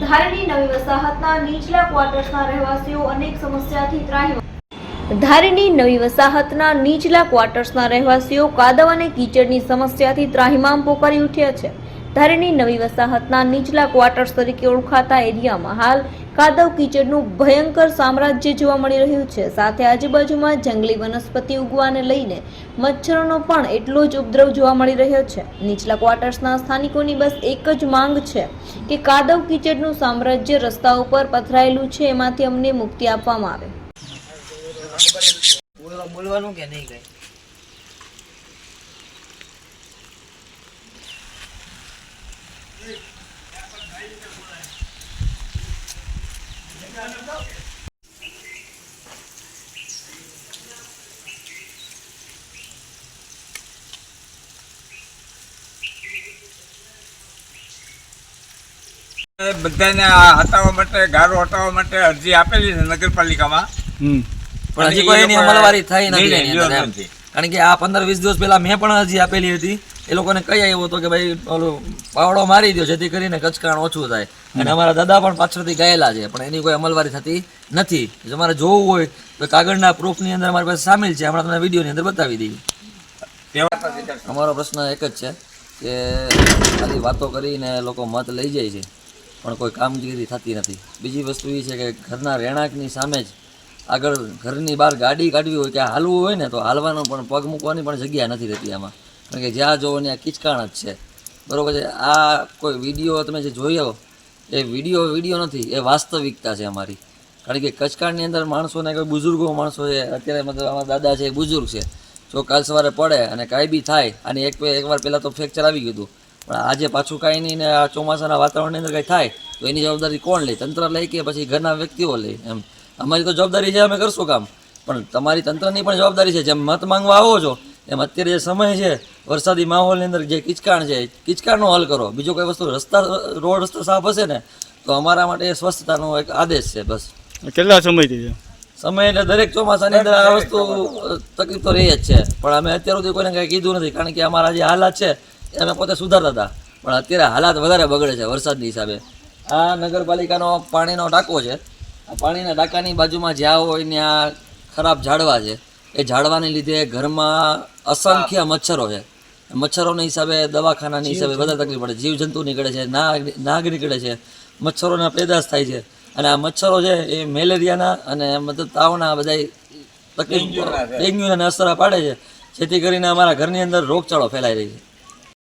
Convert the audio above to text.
ધારીની નવી વસાહતના નીચલા ક્વાર્ટર્સના રહેવાસીઓ અનેક સમસ્યાથી ત્રાહિમામ ધારીની નવી વસાહતના નીચલા ક્વાર્ટર્સના રહેવાસીઓ કાદવ અને કીચડની સમસ્યાથી ત્રાહિમામ પોકારી ઉઠ્યા છે. ધારીની નવી વસાહતના નીચલા ક્વાર્ટર્સ તરીકે ઓળખાતા એરિયામાં હાલ કાદવ કીચડનું ભયંકર સામ્રાજ્ય જોવા મળી રહ્યું છે. સાથે આજુબાજુમાં જંગલી વનસ્પતિ ઉગવાને લઈને મચ્છરોનો પણ એટલો જ ઉપદ્રવ જોવા મળી રહ્યો છે. નીચલા ક્વાર્ટર્સના સ્થાનિકોની બસ એક જ માંગ છે કે કાદવ કીચડનું સામ્રાજ્ય રસ્તા ઉપર પથરાયેલું છે, એમાંથી અમને મુક્તિ આપવામાં આવે. બોલવાનું કે નહીં કઈ? બધાને આ હટાવવા માટે ગારો હટાવવા માટે અરજી આપેલી છે નગરપાલિકામાં હમ પણ હજી કોઈ એની અમલવારી થઈ. નથી. કારણ કે આ પંદર વીસ દિવસ પહેલા મેં પણ અરજી આપેલી હતી એ લોકોને કહી આવ્યો હતો કે ભાઈ, ઓલું પાવડો મારી દો જેથી કરીને કચકાણ ઓછું થાય. અને અમારા દાદા પણ પાછળથી ગયેલા છે, પણ એની કોઈ અમલવારી થતી નથી. તમારે જોવું હોય, તો કાગળના પ્રૂફની અંદર અમારી પાસે સામેલ છે. હમણાં તમને વિડીયોની અંદર બતાવી દઈએ. અમારો પ્રશ્ન એક જ છે કે ખાલી વાતો કરીને લોકો મત લઈ જાય છે, પણ કોઈ કામગીરી થતી નથી. બીજી વસ્તુ એ છે કે ઘરના રહેણાંકની સામે જ આગળ ઘરની બહાર ગાડી કાઢવી હોય કે હાલવું હોય ને, તો હાલવાનો પણ પગ મૂકવાની પણ જગ્યા નથી રહેતી આમાં. કારણ કે જ્યાં જોવો ત્યાં કિચકાણ જ છે. બરાબર છે? આ કોઈ વીડિયો તમે જે જોયો, એ વીડિયો વીડિયો નથી, એ વાસ્તવિકતા છે અમારી. કારણ કે કચકાણની અંદર માણસોને કોઈ બુઝુર્ગો માણસો છે, અત્યારે મતલબ અમારા દાદા છે એ બુઝુર્ગ છે. જો કાલ સવારે પડે અને કાંઈ બી થાય, અને એક એકવાર પહેલાં તો ફ્રેક્ચર આવી ગયું હતું. પણ આજે પાછું કાંઈ નહીં ને આ ચોમાસાના વાતાવરણની અંદર કાંઈ થાય, તો એની જવાબદારી કોણ લે? તંત્ર લે કે પછી ઘરના વ્યક્તિઓ લે? એમ. અમારી તો જવાબદારી છે, અમે કરશું કામ. પણ તમારી તંત્રની પણ જવાબદારી છે, જેમ મત માંગવા આવો છો એમ અત્યારે જે સમય છે વરસાદી માહોલની અંદર જે કિચકાણ છે કિચકાણનો હલ કરો. બીજો કોઈ વસ્તુ રસ્તા રોડ રસ્તો સાફ હશે ને તો અમારા માટે એ સ્વસ્થતાનો એક આદેશ છે બસ. કેટલા સમયથી છે? સમય એટલે દરેક ચોમાસાની અંદર આ વસ્તુ તકલીફ તો રહી જ છે. પણ અમે અત્યાર સુધી કોઈને કંઈ કીધું નથી કારણ કે અમારા જે હાલાત છે એ અમે પોતે સુધારતા હતા. પણ અત્યારે હાલાત વધારે બગડે છે વરસાદની હિસાબે. આ નગરપાલિકાનો પાણીનો ટાંકો છે. આ પાણીના ટાંકાની બાજુમાં જ્યાં હોય ત્યાં ખરાબ ઝાડવા છે. એ ઝાડવાને લીધે ઘરમાં અસંખ્ય મચ્છરો છે. મચ્છરોના હિસાબે દવાખાનાની હિસાબે વધારે તકલીફ પડે. જીવજંતુ નીકળે છે નાગ નાગ નીકળે છે. મચ્છરોના પેદાશ થાય છે. અને આ મચ્છરો છે એ મેલેરિયાના અને મતલબ તાવના બધા તકલીફ ડેન્ગ્યુના અસર પાડે છે. જેથી કરીને અમારા ઘરની અંદર રોગચાળો ફેલાઈ રહી છે.